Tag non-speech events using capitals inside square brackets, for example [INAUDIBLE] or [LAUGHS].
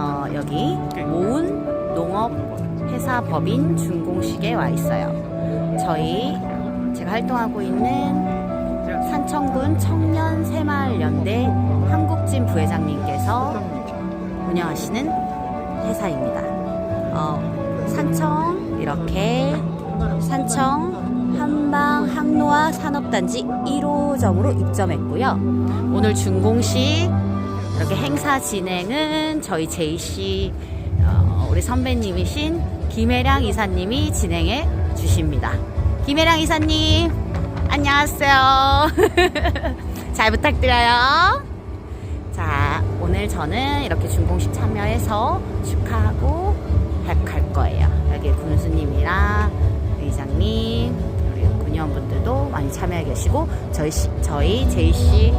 어, 여기 모은 농업 회사 법인 준공식에 와 있어요. 저희 제가 활동하고 있는 산청군 청년 새마을연대 한국진 부회장님께서 운영하시는 회사입니다. 어, 산청 이렇게 산청 한방 항로화 산업단지 1호점으로 입점했고요. 오늘 준공식 이렇게 행사 진행은 저희 JC 어, 우리 선배님이신 김혜량 이사님이 진행해 주십니다. 김혜량 이사님 안녕하세요. [LAUGHS] 잘 부탁드려요. 자 오늘 저는 이렇게 준공식 참여해서 축하하고 갈- 갈 거예요. 여기 군수님이랑 의장님 우리 군의원분들도 많이 참여해 계시고 저희 시- 저희 JC